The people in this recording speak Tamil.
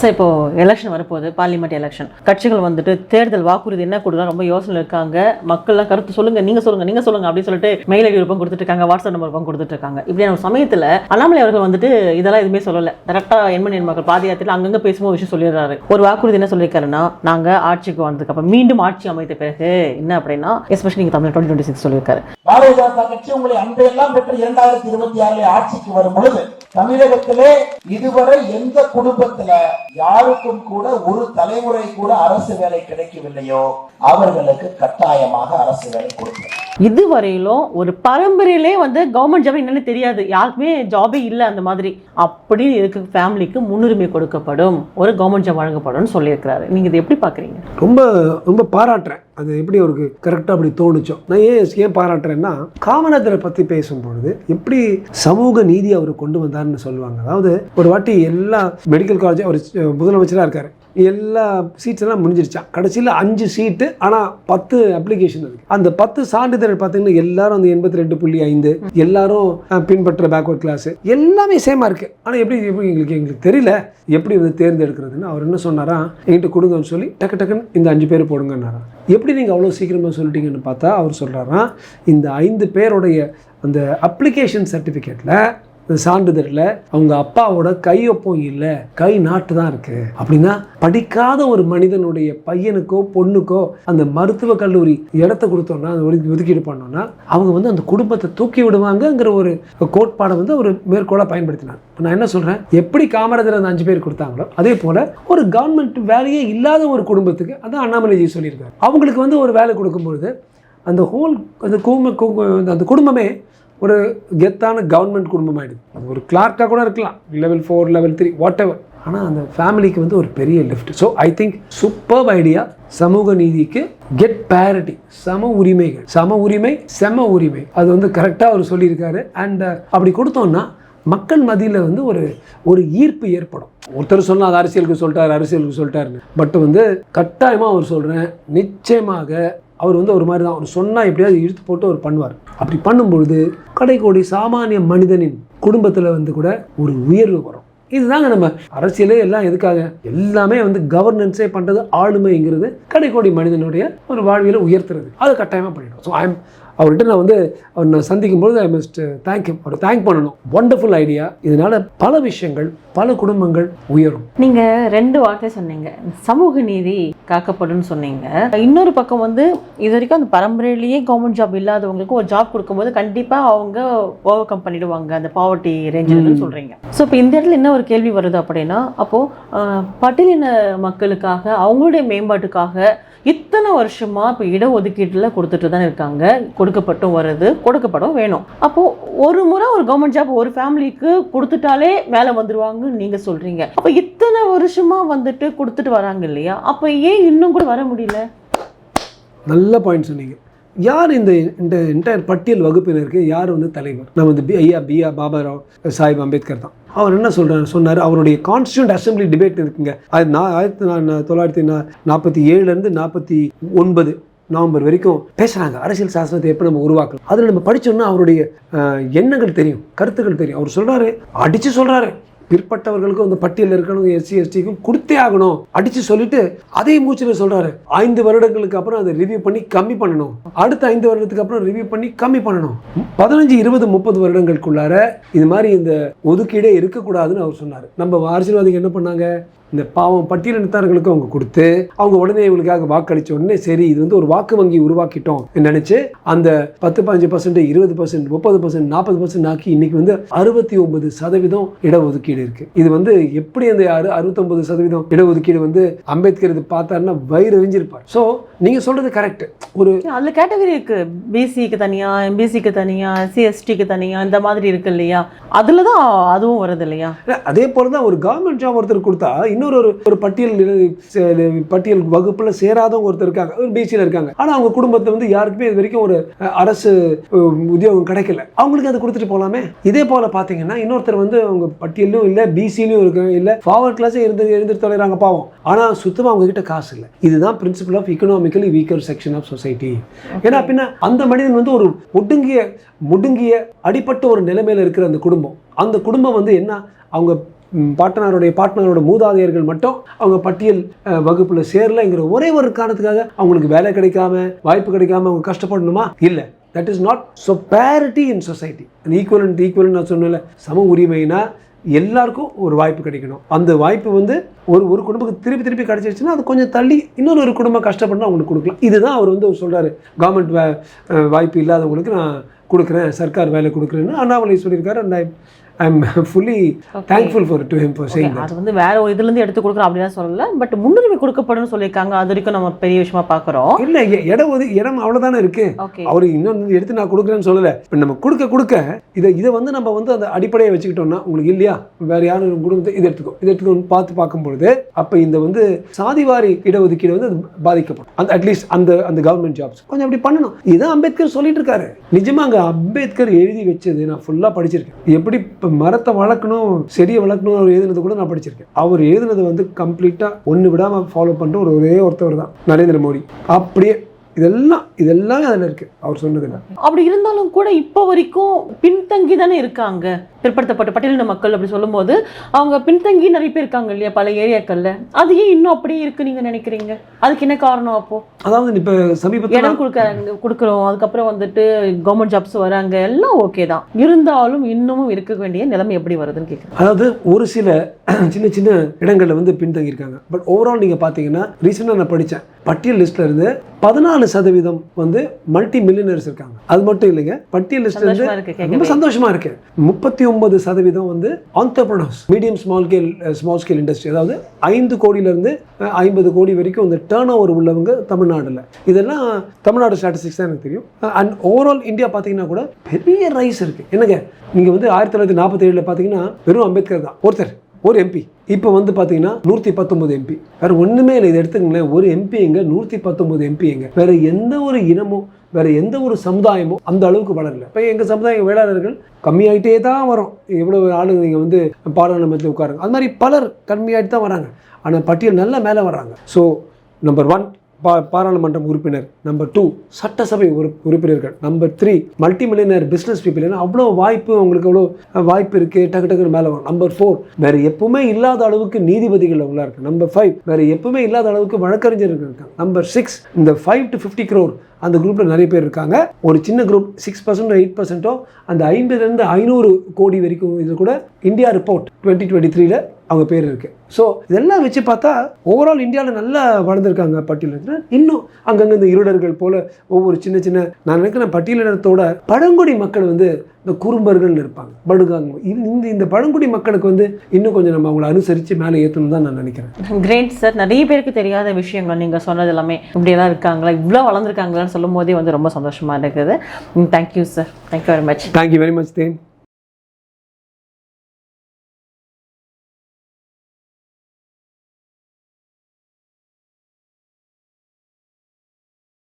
சார் இப்போ எலெக்ஷன் வரப்போகுது பார்லிமெண்ட் எலெக்ஷன் கட்சிகள் வந்துட்டு தேர்தல் வாக்குறுதி என்ன கொடுக்கலாம் ரொம்ப யோசனை இருக்காங்க. மக்கள்லாம் கருத்து சொல்லுங்க நீங்க சொல்லுங்க நீங்க சொல்லுங்க அப்படின்னு சொல்லிட்டு மெயில் ஐடி விருப்பம் கொடுத்துட்ருக்காங்க வாட்ஸ்அப் நம்பர் விருப்பம் கொடுத்துட்ருக்காங்க இப்படியான சமயத்தில் சமயத்துல அண்ணாமலை அவர்கள் வந்துட்டு இதெல்லாம் எதுவுமே சொல்லலை. டேரக்டா எண்மணி மக்கள் பாத அங்கங்கே பேசும்போது விஷயம் சொல்லிடுறாரு. ஒரு வாக்குறுதி என்ன சொல்லியிருக்காருன்னா நாங்கள் ஆட்சிக்கு வந்ததுக்கு அப்புறம் மீண்டும் ஆட்சி அமைத்த பிறகு என்ன அப்படின்னா எஸ்பெஷலி நீங்கள் தமிழ் டுவெண்ட்டி டுவெண்ட்டி சிக்ஸ் சொல்லியிருக்காரு. பாரதிய ஜனதா கட்சி உங்களை அன்றையெல்லாம் பெற்று இரண்டாயிரத்தி இருபத்தி ஆறுல ஆட்சிக்கு வரும் பொழுது தமிழகத்திலே இதுவரை எந்த குடும்பத்தில் யாருக்கும் கூட ஒரு தலைமுறை கூட அரசு வேலை கிடைக்கவில்லையோ அவர்களுக்கு கட்டாயமாக அரசு வேலை கொடுக்கும் இதுவரையிலும் ஒரு பரம்பரையிலே வந்து கவர்மெண்ட் ஜாப் என்னன்னு தெரியாது. யாருக்குமே ஜாபே இல்லை அந்த மாதிரி. அப்படி இருக்க ஃபேமிலிக்கு முன்னுரிமை கொடுக்கப்படும். ஒரு கவர்மெண்ட் ஜாப் வழங்கப்படும்னு சொல்லியிருக்கிறாரு. நீங்கள் இதை எப்படி பார்க்குறீங்க? ரொம்ப ரொம்ப பாராட்டுறேன். அது எப்படி அவருக்கு கரெக்டாக அப்படி தோணுச்சோ. நான் ஏன் ஏன் பாராட்டுறேன்னா காமராஜரை பற்றி பேசும்பொழுது எப்படி சமூக நீதி அவர் கொண்டு வந்தார்னு சொல்லுவாங்க. அதாவது ஒரு வாட்டி எல்லா மெடிக்கல் காலேஜ் அவர் முதலமைச்சராக இருக்கார். எல்லா சீட்ஸெல்லாம் முடிஞ்சிருச்சான் கடைசியில் அஞ்சு சீட்டு ஆனால் பத்து அப்ளிகேஷன் இருக்குது அந்த பத்து சான்றிதழ் பார்த்தீங்கன்னா எல்லாரும் அந்த எண்பத்தி ரெண்டு புள்ளி ஐந்து எல்லாரும் பின்பற்ற பேக்வர்ட் கிளாஸ் எல்லாமே சேமாக இருக்குது ஆனால் எப்படி எப்படி எங்களுக்கு எங்களுக்கு தெரியல. எப்படி வந்து தேர்ந்தெடுக்கிறதுன்னு அவர் என்ன சொன்னாரா? என்கிட்ட கொடுங்கன்னு சொல்லி டக்கு டக்குன்னு இந்த அஞ்சு பேர் போடுங்கன்னாரா. எப்படி நீங்கள் அவ்வளோ சீக்கிரமாக சொல்லிட்டீங்கன்னு பார்த்தா அவர் சொல்கிறாராம் இந்த ஐந்து பேருடைய அந்த அப்ளிகேஷன் சர்டிஃபிகேட்டில் இந்த சான்றிதழில் அவங்க அப்பாவோட கையொப்பம் இல்லை கை நாட்டு தான் இருக்கு. அப்படின்னா படிக்காத ஒரு மனிதனுடைய பையனுக்கோ பொண்ணுக்கோ அந்த மருத்துவ கல்லூரி இடத்த கொடுத்தோம்னா அந்த ஒதுக்கி ஒதுக்கீடு பண்ணோம்னா அவங்க வந்து அந்த குடும்பத்தை தூக்கி விடுவாங்கங்கிற ஒரு கோட்பாடை வந்து அவர் மேற்கோளாக பயன்படுத்தினார். நான் என்ன சொல்கிறேன் எப்படி காமராஜர் அந்த அஞ்சு பேர் கொடுத்தாங்களோ அதே போல் ஒரு கவர்மெண்ட் வேலையே இல்லாத ஒரு குடும்பத்துக்கு அதான் அண்ணாமலைஜி சொல்லியிருக்காரு. அவங்களுக்கு வந்து ஒரு வேலை கொடுக்கும்பொழுது அந்த ஹோல் அந்த குடும்ப அந்த குடும்பமே ஒரு கெத்தான கவர்மெண்ட் குடும்பம் ஆயிடுது அது ஒரு கிளார்க்காக கூட இருக்கலாம். Level four level three whatever ஆனால் அந்த ஃபேமிலிக்கு வந்து ஒரு பெரிய lift so I think super idea சமூக நீதிக்கு கெட் பேரிட்டி சம உரிமைகள். சம உரிமை செம உரிமை. அது வந்து கரெக்டாக அவர் சொல்லியிருக்காரு. அண்ட் uh, அப்படி கொடுத்தோம்னா மக்கள் மத்தியில் வந்து ஒரு ஒரு ஈர்ப்பு ஏற்படும். ஒருத்தர் சொன்னால் அது அரசியலுக்கு சொல்லிட்டாரு அரசியலுக்கு சொல்லிட்டாருன்னு. பட் வந்து கட்டாயமாக அவர் சொல்கிறேன் நிச்சயமாக அவர் வந்து ஒரு மாதிரி தான். அவர் சொன்னால் எப்படியாவது இழுத்து போட்டு அவர் பண்ணுவார். அப்படி பண்ணும்பொழுது கடைக்கோடி சாமானிய மனிதனின் குடும்பத்தில் வந்து கூட ஒரு உயர்வு வரும். இதுதாங்க நம்ம அரசியலே எல்லாம் எதுக்காக? எல்லாமே வந்து கவர்னன்ஸே பண்ணுறது ஆளுமைங்கிறது கடைக்கோடி மனிதனுடைய ஒரு வாழ்வியலை உயர்த்துறது. அது கட்டாயமாக பண்ணிடும் ஸோ ஐம் அவர்கிட்ட நான் வந்து அவர் நான் சந்திக்கும் பொழுது ஐ மஸ்ட் தேங்க் அவர் தேங்க் பண்ணணும். ஒண்டர்ஃபுல் ஐடியா இதனால பல விஷயங்கள் பல குடும்பங்கள் உயரும். நீங்க ரெண்டு வார்த்தை சொன்னீங்க. சமூக நீதி காக்கப்படும் சொன்னீங்க. இன்னொரு பக்கம் வந்து இது வரைக்கும் அந்த பரம்பரையிலேயே கவர்மெண்ட் ஜாப் இல்லாதவங்களுக்கு ஒரு ஜாப் கொடுக்கும்போது கண்டிப்பா அவங்க ஓவர் கம் பண்ணிடுவாங்க. அந்த பாவர்ட்டி ரேஞ்சில் சொல்றீங்க. ஸோ இப்போ இந்த இடத்துல என்ன ஒரு கேள்வி வருது அப்படின்னா அப்போ அஹ், பட்டியலின மக்களுக்காக அவங்களுடைய மேம்பாட்டுக்காக இத்தனை வருஷமாக இப்போ இடஒதுக்கீட்டில் கொடுத்துட்டு தான் இருக்காங்க. கொடுக்கப்பட்டும் வருது கொடுக்கப்படும் வேணும். அப்போது ஒரு முறை ஒரு கவர்மெண்ட் ஜாப் ஒரு ஃபேமிலிக்கு கொடுத்துட்டாலே மேலே வந்துடுவாங்கன்னு நீங்கள் சொல்கிறீங்க அப்போ இத்தனை வருஷமாக வந்துட்டு கொடுத்துட்டு வராங்க இல்லையா? அப்போ ஏன் இன்னும் கூட வர முடியல? நல்ல பாயிண்ட் சொன்னீங்க. யார் இந்த இந்த என்டையர் பட்டியல் வகுப்பினருக்கு யார் வந்து தலைவர்? நம்ம வந்து பி ஐயா பிஆர் பாபா ராவ் சாஹிப் அம்பேத்கர் தான். அவர் என்ன சொல்கிறார் சொன்னார் அவருடைய கான்ஸ்டியூண்ட் அசம்பிளி டிபேட் இருக்குங்க. அது நான் ஆயிரத்தி நா- தொள்ளாயிரத்தி நா- நாற்பத்தி ஏழுலேருந்து நாற்பத்தி ஒன்பது நவம்பர் வரைக்கும் பேசுகிறாங்க அரசியல் சாசனத்தை எப்படி நம்ம உருவாக்கலாம்? அதில் நம்ம படித்தோம்னா அவருடைய எண்ணங்கள் தெரியும் கருத்துக்கள் தெரியும். அவர் சொல்கிறாரு அடித்து சொல்கிறாரு பிற்பட்டவர்களுக்கும் அந்த பட்டியலில் இருக்கணும் எஸ்சி எஸ்டிக்கும் கொடுத்தே ஆகணும். அடிச்சு சொல்லிட்டு அதே மூச்சில் சொல்றாரு. ஐந்து வருடங்களுக்கு அப்புறம் அதை ரிவ்யூ பண்ணி கம்மி பண்ணணும். அடுத்த ஐந்து வருடத்துக்கு அப்புறம் ரிவ்யூ பண்ணி கம்மி பண்ணணும். பதினஞ்சு இருபது முப்பது வருடங்களுக்குள்ளார இது மாதிரி இந்த ஒதுக்கீடே இருக்கக்கூடாதுன்னு அவர் சொன்னார். நம்ம அரசியல்வாதிகள் என்ன பண்ணாங்க? இந்த பாவம் பட்டியலினத்தார்களுக்கு அவங்க கொடுத்து அவங்க உடனே இவங்களுக்காக வாக்களிச்ச உடனே சரி இது வந்து ஒரு வாக்கு வங்கி உருவாக்கிட்டோம் நினைச்சு அந்த பத்து பதினஞ்சு பர்சன்ட் இருபது பர்சன்ட் முப்பது பர்சன்ட் நாற்பது பர்சன்ட் ஆக்கி இன்னைக்கு வந்து அறுபத்தி ஒன்பது சதவீதம் இடஒதுக்கீடு இருக்கு. இது வந்து எப்படி அந்த அறு அறுபத்தொன்பது சதவீதம் இடஒதுக்கீடு வந்து அம்பேத்கர் இது பார்த்தாருன்னா வயிறு எரிஞ்சிருப்பார். ஸோ நீங்க சொல்றது கரெக்ட் ஒரு அதுல கேட்டகரி இருக்கு. பிசிக்கு தனியா எம்பிசிக்கு தனியா சிஎஸ்டிக்கு தனியா இந்த மாதிரி இருக்கு இல்லையா? அதுல தான் அதுவும் வருது இல்லையா? அதே போல தான் ஒரு கவர்மெண்ட் ஜாப் ஒருத்தர் கொடுத்தா இன்னொரு ஒரு ஒரு பட்டியல் பட்டியல் வகுப்புல சேராதவங்க ஒருத்தர் இருக்காங்க. ஒரு பிசியில் இருக்காங்க. ஆனா அவங்க குடும்பத்தை வந்து யாருக்குமே இது வரைக்கும் ஒரு அரசு உத்தியோகம் கிடைக்கல. அவங்களுக்கு அதை கொடுத்துட்டு போலாமே? இதே போல பாத்தீங்கன்னா இன்னொருத்தர் வந்து அவங்க பட்டியலும் இல்ல பிசிலையும் இருக்காங்க இல்ல ஃபார்வர்ட் கிளாஸே இருந்து இருந்து தொலைறாங்க பாவம். ஆனா சுத்தமா அவங்க கிட்ட காசு இல்லை. இதுதான் principle of economically weaker section of society ஏன்னா பின்ன அந்த மனிதன் வந்து ஒரு ஒடுங்கிய முடுங்கிய அடிப்பட்ட ஒரு நிலைமையில இருக்கிற அந்த குடும்பம். அந்த குடும்பம் வந்து என்ன? அவங்க பாட்டனாருடைய பாட்டனாரோட மூதாதையர்கள் மட்டும் அவங்க பட்டியல் வகுப்பில் சேரலைங்கிற ஒரே ஒரு காரணத்துக்காக அவங்களுக்கு வேலை கிடைக்காம வாய்ப்பு கிடைக்காம அவங்க கஷ்டப்படணுமா? இல்லை. That is not so parity in society and equal நான் சொன்னல சம உரிமைனா எல்லாருக்கும் ஒரு வாய்ப்பு கிடைக்கணும். அந்த வாய்ப்பு வந்து ஒரு ஒரு குடும்பத்துக்கு திருப்பி திருப்பி கிடைச்சிருச்சுன்னா அது கொஞ்சம் தள்ளி இன்னொரு ஒரு குடும்பம் கஷ்டப்பட்டு அவங்களுக்கு கொடுக்கலாம். இதுதான் அவர் வந்து சொல்கிறாரு கவர்மெண்ட் வாய்ப்பு இல்லாதவங்களுக்கு நான் கொடுக்குறேன் சர்க்கார் வேலை கொடுக்குறேன்னு அண்ணாமலை சொல்லியிருக்காரு. And I I am fully thankful for to him for saying அது வந்து வேற ஒரு இதுல இருந்து எடுத்து கொடுக்குறோம் அப்படின்னு சொல்லல. பட் முன்னுரிமை கொடுக்கப்படும் சொல்லியிருக்காங்க. அது வரைக்கும் நம்ம பெரிய விஷயமா பாக்குறோம் இல்லை இடம் ஒது இடம் அவ்வளோதானே இருக்கு. அவர் இன்னொன்று எடுத்து நான் கொடுக்குறேன்னு சொல்லலை. இப்போ நம்ம கொடுக்க கொடுக்க இதை இதை வந்து நம்ம வந்து அந்த அடிப்படையை வச்சுக்கிட்டோம்னா உங்களுக்கு இல்லையா? வேற யாரும் குடும்பத்தை இதை எடுத்துக்கோ இதை எடுத்துக்கோன்னு பார்த்து பார்க்கும்பொழுது அப்போ இந்த வந்து சாதிவாரி இடஒதுக்கீடு வந்து அது பாதிக்கப்படும். அந்த அட்லீஸ்ட் அந்த அந்த கவர்மெண்ட் ஜாப்ஸ் கொஞ்சம் அப்படி பண்ணணும். இதான் அம்பேத்கர் சொல்லிட்டு இருக்காரு. நிஜமா அங்கே அம்பேத்கர் எழுதி வச்சது நான் ஃபுல்லாக படிச்சிருக்கேன். எப்படி இப்போ மரத்தை வளர்க்கணும் செடியை வளர்க்கணும் அவர் எழுதுனது கூட நான் படிச்சிருக்கேன். அவர் எழுதுனது வந்து கம்ப்ளீட்டாக ஒன்று விடாமல் ஃபாலோ பண்ணுற ஒரு ஒரே ஒருத்தவர் தான் நரேந்திர மோடி. அப்படியே இதெல்லாம் இதெல்லாமே அதில் இருக்குது அவர் சொன்னதில்லை அப்படி இருந்தாலும் கூட இப்போ வரைக்கும் பின்தங்கி தானே இருக்காங்க. பிற்படுத்தப்பட்ட பட்டியலின மக்கள் அப்படி சொல்லும்போது அவங்க பின்தங்கி நிறைய பேர் இருக்காங்க இல்லையா பல ஏரியாக்கள்ல. அது ஏன் இன்னும் அப்படியே இருக்கு நீங்க நினைக்கிறீங்க? அதுக்கு என்ன காரணம் அப்போ? அதாவது இப்போ சமீபத்தில் இடம் கொடுக்க கொடுக்குறோம். அதுக்கப்புறம் வந்துட்டு கவர்மெண்ட் ஜாப்ஸ் வராங்க. எல்லாம் ஓகே தான். இருந்தாலும் இன்னமும் இருக்க வேண்டிய நிலைமை எப்படி வருதுன்னு கேட்குறேன் அதாவது ஒரு சில சின்ன சின்ன இடங்களில் வந்து பின்தங்கியிருக்காங்க. பட் ஓவரால் நீங்கள் பார்த்தீங்கன்னா ரீசெண்டாக நான் படித்தேன் பட்டியல் லிஸ்ட்ல இருந்து பதினாலு சதவீதம் வந்து மல்டி மில்லியனர்ஸ் இருக்காங்க. அது மட்டும் இல்லைங்க பட்டியல் லிஸ்ட்ல இருந்து சந்தோஷமா இருக்கு ரொம்ப சந்தோஷமா இருக்கு. முப்பத்தி ஒன்பது சதவீதம் வந்து entrepreneurs medium small scale small scale industry அதாவது ஐந்து கோடியிலேருந்து ஐம்பது கோடி வரைக்கும் இந்த டேர்ன் ஓவர் உள்ளவங்க தமிழ்நாடுல. இதெல்லாம் தமிழ்நாடு ஸ்டாட்டிஸ்டிக்ஸ் தான் எனக்கு தெரியும். அண்ட் ஓவரால் இந்தியா பார்த்தீங்கன்னா கூட பெரிய ரைஸ் இருக்கு. என்னங்க நீங்க வந்து ஆயிரத்தி தொள்ளாயிரத்தி நாற்பத்தி ஏழில் பார்த்தீங்கன்னா வெறும் அம்பேத்கர் தான். ஒருத்தர் ஒரு எம்பி இப்போ வந்து பார்த்தீங்கன்னா நூற்றி பத்தொன்பது எம்பி வேறு ஒன்றுமே இல்லை. இதை எடுத்துக்கங்களேன். ஒரு எம்பி எங்க? நூற்றி பத்தொன்பது எம்பி எங்க? வேறு எந்த ஒரு இனமோ வேற எந்த ஒரு சமுதாயமோ அந்த அளவுக்கு வளரல. இப்போ எங்கள் சமுதாய வேளாளர்கள் கம்மியாயிட்டே தான் வரும். எவ்வளோ ஆளுங்க நீங்கள் வந்து பாராளுமன்றத்தில் உட்காருங்க. அது மாதிரி பலர் கம்மியாகிட்டு தான் வராங்க. ஆனால் பட்டியல் நல்லா மேலே வர்றாங்க. ஸோ நம்பர் ஒன் பா பாராளுமன்றம் உறுப்பினர் நம்பர் டூ சட்டசபை உறு உறுப்பினர்கள் number three multi millionaire business people ஏன்னா அவ்வளோ வாய்ப்பு அவங்களுக்கு அவ்வளோ வாய்ப்பு இருக்குது டக்கு டக்குன்னு மேலே வரும். நம்பர் ஃபோர் வேறு எப்பவுமே இல்லாத அளவுக்கு நீதிபதிகள் அவங்களா இருக்கு. நம்பர் ஃபைவ் வேறு எப்பவுமே இல்லாத அளவுக்கு வழக்கறிஞர்கள் இருக்காங்க. நம்பர் சிக்ஸ் இந்த ஃபைவ் டு ஃபிஃப்டி க்ரோர் அந்த குரூப்பில் நிறைய பேர் இருக்காங்க. ஒரு சின்ன குரூப் சிக்ஸ் பர்சன்ட் எயிட் பர்சன்ட்டோ அந்த ஐம்பதுலேருந்து ஐநூறு கோடி வரைக்கும் இது கூட இந்தியா ரிப்போர்ட் டுவெண்ட்டி டுவெண்ட்டி த்ரீல அவங்க பேர் இருக்கு. ஸோ இதெல்லாம் வச்சு பார்த்தா ஓவரால் இந்தியாவில் நல்லா வளர்ந்துருக்காங்க பட்டியலினத்தில். இன்னும் அங்கங்கே இந்த இருடர்கள் போல ஒவ்வொரு சின்ன சின்ன நான் நினைக்கிறேன் பட்டியலினத்தோட பழங்குடி மக்கள் வந்து இந்த குறும்பர்கள்னு இருப்பாங்க. படுகாங்க. இந்த இந்த பழங்குடி மக்களுக்கு வந்து இன்னும் கொஞ்சம் நம்ம அவங்கள அனுசரித்து மேலே ஏற்றணும் தான் நான் நினைக்கிறேன். கிரேட் சார் நிறைய பேருக்கு தெரியாத விஷயங்கள் நீங்கள் சொன்னது எல்லாமே இப்படியெல்லாம் இருக்காங்களா? இவ்வளோ வளர்ந்துருக்காங்களான்னு சொல்லும் போதே வந்து ரொம்ப சந்தோஷமா இருக்குது. Thank you sir thank you very much thank you very much than.